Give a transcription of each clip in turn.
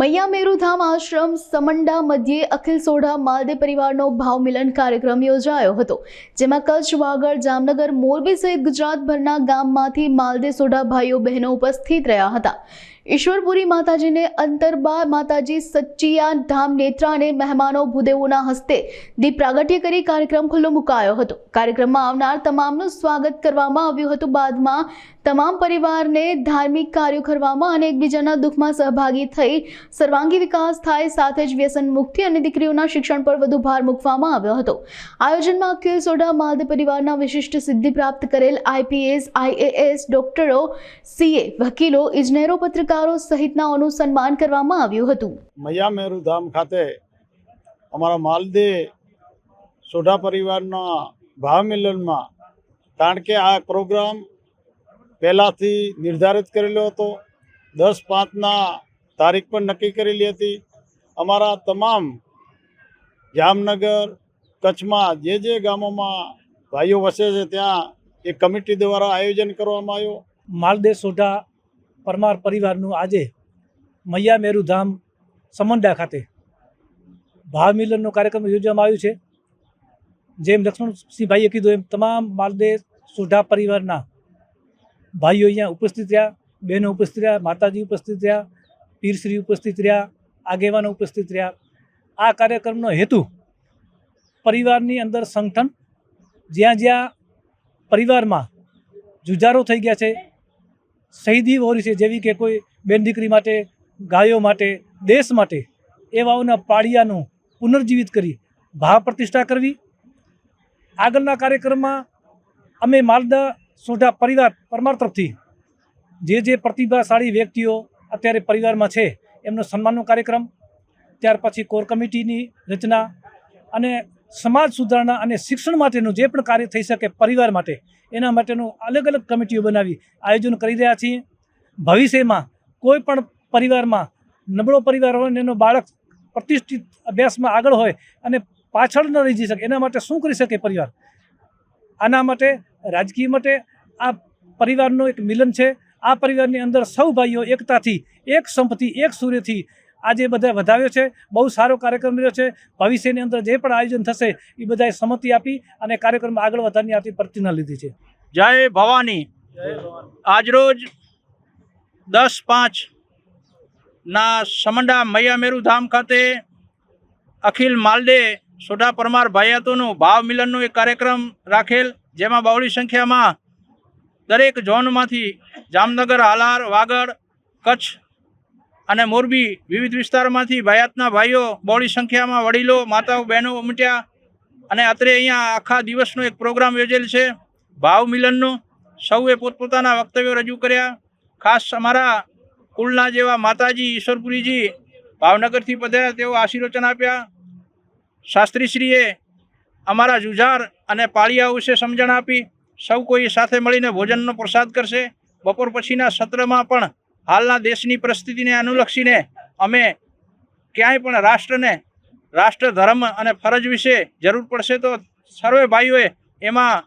મૈયા મેરુધામ આશ્રમ સમંડા મધ્યે અખિલ સોઢા માલદે પરિવારનો ભાવ મિલન કાર્યક્રમ યોજાયો હતો, જેમાં કચ્છ વાગડ, જામનગર, મોરબી સહિત ગુજરાતભરના ગામમાંથી માલદે સોઢા ભાઈઓ બહેનો ઉપસ્થિત રહ્યા હતા. ઈશ્વરપુરી માતાજીને અંતરબા માતાજી સચ્ચિયા ધામ નેત્રાને મહેમાનો ભૂદેવોના હસ્તે દીપ પ્રાગટ્ય કરી કાર્યક્રમ ખુલ્લો મુકાયો હતો. કાર્યક્રમમાં આવનાર તમામનું સ્વાગત કરવામાં આવ્યું હતું. બાદમાં તમામ પરિવારને ધાર્મિક કાર્યો કરવામાં અને એકબીજાના દુઃખમાં સહભાગી થઈ સર્વાંગી વિકાસ થાય, સાથે જ વ્યસન મુક્તિ અને દીકરીઓના શિક્ષણ પર વધુ ભાર મૂકવામાં આવ્યો હતો. આયોજનમાં અખિલ સોઢા માલદે પરિવારના વિશિષ્ટ સિદ્ધિ પ્રાપ્ત કરેલ આઈપીએસ, આઈએએસ ડોક્ટરો, સીએ, વકીલો, ઇજનેરો, પત્રકારો સહિતનાઓનું સન્માન કરવામાં આવ્યું હતું. મૈયા મેરુ ધામ ખાતે અમારા માલદે સોઢા પરિવારના ભાવ મિલનમાં કારણ કે આ પ્રોગ્રામ પહેલાંથી નિર્ધારિત કરેલો હતો. દસ પાંચના તારીખ પણ નક્કી કરેલી હતી. અમારા તમામ જામનગર, કચ્છમાં જે જે ગામોમાં ભાઈઓ વસે છે, ત્યાં એક કમિટી દ્વારા આયોજન કરવામાં આવ્યું. માલદેવ સોઢા પરમાર પરિવારનું આજે મૈયા મેરુધામ સમંડા ખાતે ભાવ મિલનનો કાર્યક્રમ યોજવામાં આવ્યો છે. જેમ લક્ષ્મણસિંહભાઈએ કીધું એમ, તમામ માલદેવ સોઢા પરિવારના ભાઈઓ અહીંયા ઉપસ્થિત રહ્યા, બહેનો ઉપસ્થિત રહ્યા, માતાજી ઉપસ્થિત રહ્યા, પીરશ્રી ઉપસ્થિત રહ્યા, આગેવાનો ઉપસ્થિત રહ્યા. આ કાર્યક્રમનો હેતુ પરિવારની અંદર સંગઠન જ્યાં જ્યાં પરિવારમાં જુજારો થઈ ગયા છે, શહીદી વહોરી છે, જેવી કે કોઈ બેન દીકરી માટે, ગાયો માટે, દેશ માટે, એવાઓના પાળિયાનું પુનર્જીવિત કરી ભાવ પ્રતિષ્ઠા કરવી. આગળના કાર્યક્રમમાં અમે માલદા સોઢા પરિવાર પરમાર તરફથી જે જે પ્રતિભાશાળી વ્યક્તિઓ અત્યારે પરિવારમાં છે, એમનો સન્માનનો કાર્યક્રમ, ત્યાર પછી કોર કમિટીની રચના અને સમાજ સુધારણા અને શિક્ષણ માટેનું જે પણ કાર્ય થઈ શકે પરિવાર માટે, એના માટેનું અલગ અલગ કમિટીઓ બનાવી આયોજન કરી રહ્યા છીએ. ભવિષ્યમાં કોઈ પણ પરિવારમાં નબળો પરિવાર હોય અને એનો બાળક પ્રતિષ્ઠિત અભ્યાસમાં આગળ હોય અને પાછળ ન રહી જઈ શકે, એના માટે શું કરી શકે પરિવાર? આના માટે રાજકીય માટે આ પરિવારનું એક મિલન છે. આ પરિવારની અંદર સૌ ભાઈઓ એકતાથી, એક સંપથી, એક સૂર્યથી આજે બધા વધાવ્યો છે. બહુ સારો કાર્યક્રમ રહ્યો છે. ભવિષ્યની અંદર જે પણ આયોજન થશે, એ બધાએ સંમતિ આપી અને કાર્યક્રમ આગળ વધારવાની આપી પ્રતિજ્ઞા લીધી છે. જય ભવાની. આજરોજ દસ પાંચ ના સમંડા મૈયા મેરુ ધામ ખાતે અખિલ માલદે સોઢા પરમાર ભાઈયાતોનું ભાવ મિલનનો એક કાર્યક્રમ રાખેલ જેમાં બહોળી સંખ્યામાં દરેક ઝોનમાંથી જામનગર, હાલાર, વાગડ, કચ્છ અને મોરબી વિવિધ વિસ્તારમાંથી ભાયાતના ભાઈઓ બહોળી સંખ્યામાં વડીલો, માતાઓ, બહેનો ઉમટ્યા અને અત્રે અહીંયા આખા દિવસનો એક પ્રોગ્રામ યોજેલ છે. ભાવ મિલનનો સૌએ પોતપોતાના વક્તવ્યો રજૂ કર્યા. ખાસ અમારા કુલના જેવા માતાજી, ઈશ્વરપુરીજી ભાવનગરથી પધાર્યા તેઓ આશીર્વચન આપ્યા. શાસ્ત્રીશ્રીએ અમારા જુજાર અને પાળિયા વિશે સમજણ આપી સૌ કોઈ સાથે મળીને ભોજનનો પ્રસાદ કરશે. બપોર પછીના સત્રમાં પણ હાલના દેશની પરિસ્થિતિને અનુલક્ષીને અમે ક્યાંય પણ રાષ્ટ્રને, રાષ્ટ્ર ધર્મ અને ફરજ વિશે જરૂર પડશે તો સર્વે ભાઈઓએ એમાં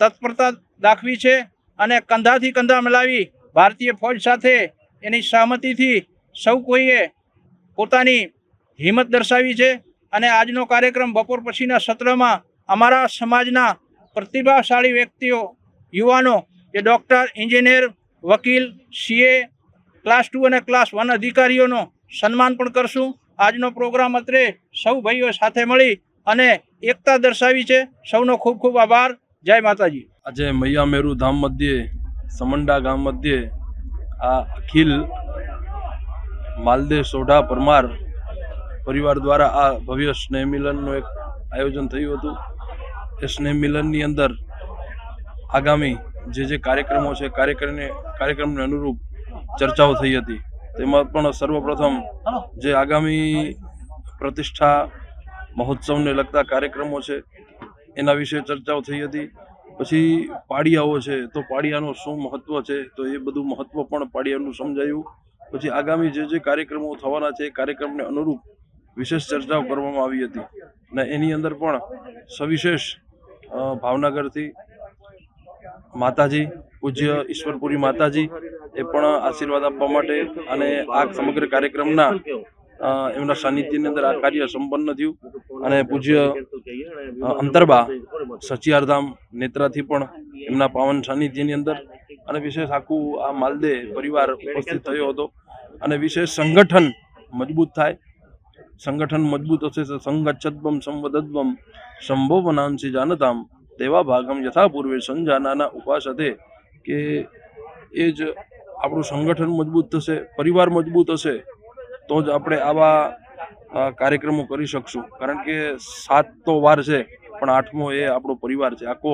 તત્પરતા દાખવી છે અને કંધાથી કંધા મિલાવી ભારતીય ફોજ સાથે એની સહમતિથી સૌ કોઈએ પોતાની હિંમત દર્શાવી છે. અને આજનો કાર્યક્રમ બપોર પછીના સત્રમાં અમારા સમાજના પ્રતિભાશાળી વ્યક્તિઓ, યુવાનો જે ડૉક્ટર, એન્જિનિયર, વકીલ, સીએ, ક્લાસ ટુ અને ક્લાસ વન અધિકારીઓનો સન્માન પણ કરશું. આજનો પ્રોગ્રામ અત્રે સૌ ભાઈઓ સાથે મળી અને એકતા દર્શાવી છે. સૌનો ખૂબ ખૂબ આભાર. જય માતાજી. આજે મૈયા મેરુ ધામ મધ્યે, સમંડા ગામ મધ્યે આ અખિલ માલદેવ સોઢા પરમાર પરિવાર દ્વારા આ ભવ્ય સ્નેહ મિલનનું એક આયોજન થયું હતું. એ સ્નેહ મિલનની અંદર આગામી જે જે કાર્યક્રમો છે, કાર્યક્રમને કાર્યક્રમને અનુરૂપ ચર્ચાઓ થઈ હતી. તેમાં પણ સર્વપ્રથમ જે આગામી પ્રતિષ્ઠા મહોત્સવને લગતા કાર્યક્રમો છે, એના વિશે ચર્ચાઓ થઈ હતી. પછી પાડિયાઓ છે, તો પાડિયાનું શું મહત્વ છે, તો એ બધું મહત્વ પણ પાડિયાનું સમજાયું. પછી આગામી જે જે કાર્યક્રમો થવાના છે, એ કાર્યક્રમને અનુરૂપ વિશેષ ચર્ચાઓ કરવામાં આવી હતી અને એની અંદર પણ સવિશેષ ભાવનગરથી માતાજી, પૂજ્ય ઈશ્વરપુરી માતાજી એ પણ આશીર્વાદ આપવા માટે અને આ સમગ્ર કાર્યક્રમના એમના સાનિધ્યની અંદર આ કાર્ય સંપન્ન થયું અને પૂજ્ય અંતરબા સચિયારધામ નેત્રાથી પણ એમના પાવન સાનિધ્યની અંદર અને વિશેષ આખું આ માલદે પરિવાર ઉપસ્થિત થયો હતો અને વિશેષ સંગઠન મજબૂત થાય સંગઠન મજબૂત હશે સંગચ્છદ્વમ સંવદદ્વમ શંભો વનાંસી જાનતામ તેવા ભાગમ યથા પૂર્વે સંજાનાના ઉપાસ હતે કે એ જ આપણું સંગઠન મજબૂત થશે, પરિવાર મજબૂત હશે, તો જ આપણે આવા કાર્યક્રમો કરી શકશું. કારણ કે સાત તો વાર છે, પણ આઠમો એ આપણો પરિવાર છે. આખો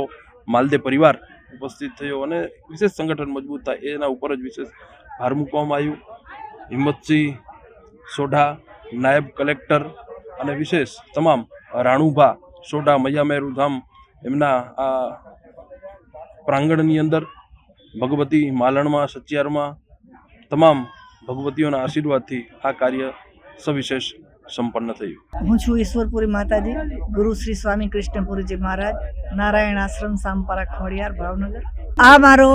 માલદે પરિવાર ઉપસ્થિત થયો અને વિશેષ સંગઠન મજબૂત થાય. એના ઉપર જ વિશેષ ભાર મૂકવામાં આવ્યું. હિંમતસિંહ સોઢા નાયબ કલેક્ટર અને વિશેષ તમામ રાણુભા સોડા મૈયામેરુ ધામ એમના આ પ્રાંગણની અંદર, ભગવતી માલણમાં, સચિયારમાં તમામ ભગવતીઓના આશીર્વાદથી આ કાર્ય સવિશેષ સંપન્ન થયું. હું છું ઈશ્વરપુરી માતાજી, ગુરુ શ્રી સ્વામી કૃષ્ણપુરીજી મહારાજ, નારાયણ આશ્રમ, સામપારા, ખોડિયાર, ભાવનગર. આ મારો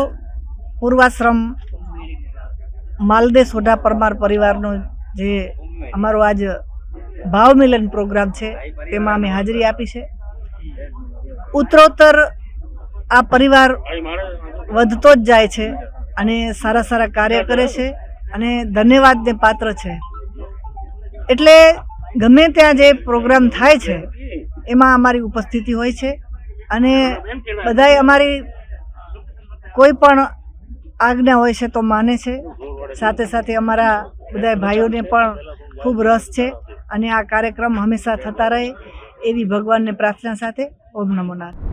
પૂર્વાશ્રમ માલદે સોઢા પરમાર પરિવારનો જે અમારો આજ ભાવ મિલન પ્રોગ્રામ છે, તેમાં અમે હાજરી આપી છે. ઉત્તરોત્તર આ પરિવાર વધતો જ જાય છે અને સારા સારા કાર્ય કરે છે અને ધન્યવાદને પાત્ર છે. એટલે ગમે ત્યાં જે પ્રોગ્રામ થાય છે, એમાં અમારી ઉપસ્થિતિ હોય છે અને બધાય અમારી કોઈ પણ આજ્ઞા હોય છે તો માને છે. સાથે સાથે અમારા બધા ભાઈઓને પણ ખૂબ રસ છે અને આ કાર્યક્રમ હંમેશા થતા રહે એવી ભગવાનને પ્રાર્થના સાથે ઓમ નમો નારાયણ